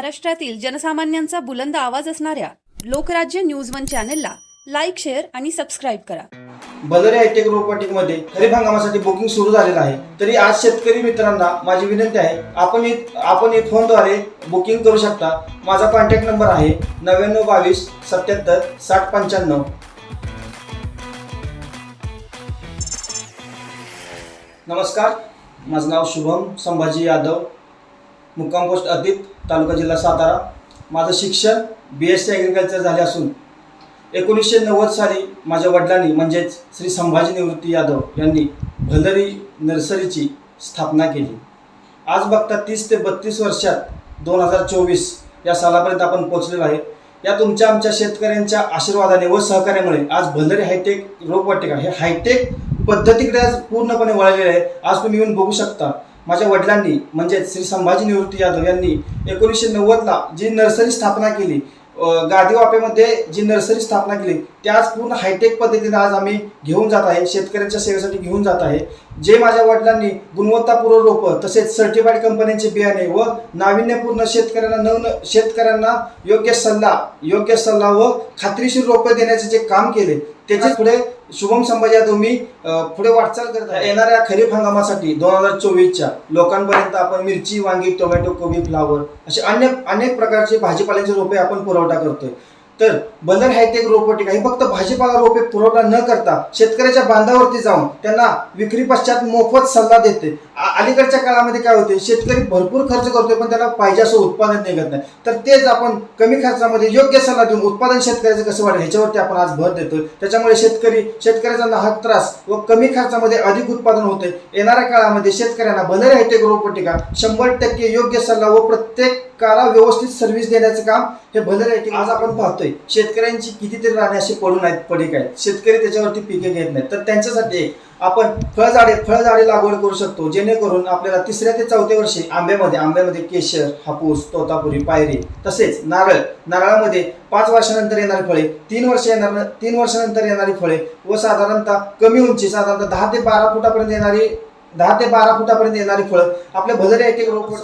महाराष्ट्रातील जनसामान्यांचा बुलंद आवाज असणाऱ्या लोकराज्य न्यूज वन चॅनेलला लाईक शेअर आणि सबस्क्राईब करा. बलरे हायटेक रोबोटिकमध्ये खरीप हंगामासाठी बुकिंग सुरू झालेलं आहे. तरी आज शेतकरी मित्रांना माझी विनंती आहे आपण एक आपण एक फोनद्वारे बुकिंग करू शकता. माझा कॉन्टॅक्ट नंबर आहे नव्याण्णव बावीस सत्याहत्तर साठ पंच्याण्णव. नमस्कार माझं नाव शुभम संभाजी यादव. मुक्काम पोस्ट अदित तालुका जिल्हा सातारा. माझं शिक्षण बी एस सी ॲग्रिकल्चर झाले असून एकोणीसशे नव्वद साली माझ्या वडिलांनी म्हणजेच श्री संभाजी निवृत्ती यादव यांनी भलरी नर्सरीची स्थापना केली. आज बघता तीस ते बत्तीस वर्षात दोन हजार चोवीस या सालापर्यंत आपण पोचलेलो आहे. या तुमच्या आमच्या शेतकऱ्यांच्या आशीर्वादाने व सहकार्यामुळे आज भलरी हायटेक रोपवाटिका हे हायटेक पद्धतीकडे आज पूर्णपणे वळलेले आहे. आज तुम्ही येऊन बघू शकता माझ्या वडिलांनी म्हणजेच श्री संभाजी निवृत्ती यादव यांनी एकोणीसशे नव्वदला जी नर्सरी स्थापना केली गादीवापेमध्ये जी नर्सरी स्थापना केली त्या आज पूर्ण हायटेक पद्धतीने आज आम्ही घेऊन जात आहे शेतकऱ्यांच्या सेवेसाठी घेऊन जात आहे. जे माझ्या वडिलांनी गुणवत्तापूर्व रोपं तसेच सर्टिफाईड कंपन्यांचे बियाणे व नाविन्यपूर्ण शेतकऱ्यांना नव शेतकऱ्यांना योग्य सल्ला योग्य सल्ला व खात्रीशीर रोपं देण्याचे जे काम केले त्याचे पुढे शुभम संभाजी यादव मी अ, पुढे वाटचाल करत आहे. येणाऱ्या खरीप हंगामासाठी दोन हजार चोवीसच्या लोकांपर्यंत आपण मिरची वांगी टोमॅटो कोबी फ्लावर असे अन्य अनेक प्रकारचे भाजीपाल्याचे रोपे आपण पुरवठा करतोय. तर बंदर हायटेक रोपवाटिका ही फक्त भाजीपाला रोपे पुरवठा न करता शेतकऱ्याच्या बांधावरती जाऊन त्यांना विक्री पश्चात मोफत सल्ला देते. अलीकडच्या काळामध्ये काय होते शेतकरी भरपूर खर्च करतोय पण त्याला पाहिजे असं उत्पादन निघत नाही. तर तेच आपण कमी खर्चामध्ये योग्य सल्ला देऊन उत्पादन शेतकऱ्याचं कसं वाढेल ह्याच्यावरती आपण आज भर देतोय. त्याच्यामुळे शेतकरी शेतकऱ्याचा नाहक त्रास व कमी खर्चामध्ये अधिक उत्पादन होते. येणाऱ्या काळामध्ये शेतकऱ्यांना भले हायटेक रोपवाटिका शंभर टक्के योग्य सल्ला व प्रत्येकाला व्यवस्थित सर्व्हिस देण्याचं काम हे भले हायटेक आज आपण पाहतोय. शेतकऱ्यांची कितीतरी राणे असे पडून आहेत पडीक आहेत. शेतकरी त्याच्यावरती पिके घेत नाहीत. तर त्यांच्यासाठी आपण फळझाडे फळझाडे लागवड करू शकतो जेणेकरून आपल्याला तिसऱ्या ते चौथ्या वर्षी आंब्यामध्ये आंब्यामध्ये केशर हापूस तोतापुरी पायरी तसेच नारळ. नारळामध्ये पाच वर्षानंतर येणारी फळे तीन वर्ष येणार तीन वर्षानंतर येणारी फळे व साधारणतः कमी उंची साधारणतः दहा ते बारा फुटापर्यंत येणारी दहा ते बारा फुटापर्यंत येणारी फळं आपल्या भजरे एक एक रोप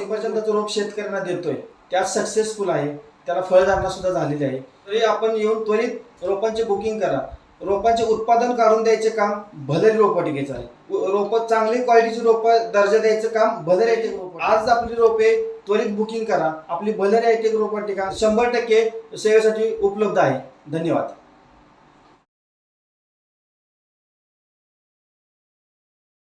रोप शेतकऱ्यांना देतोय त्यात सक्सेसफुल आहे. त्याला फळधारणा सुद्धा झालेली आहे. तरी आपण येऊन त्वरित रोपांचे बुकिंग करा. रोपांचे उत्पादन काढून द्यायचे काम भदरी रोपवाटिकेचं आहे. रोप चांगली क्वालिटीची रोप दर्जा द्यायचं काम भदर आयटेक रोप आज आपली रोपे त्वरित बुकिंग करा. आपली भदर आयटेक रोपवाटिका शंभर टक्के सेवेसाठी उपलब्ध आहे. धन्यवाद.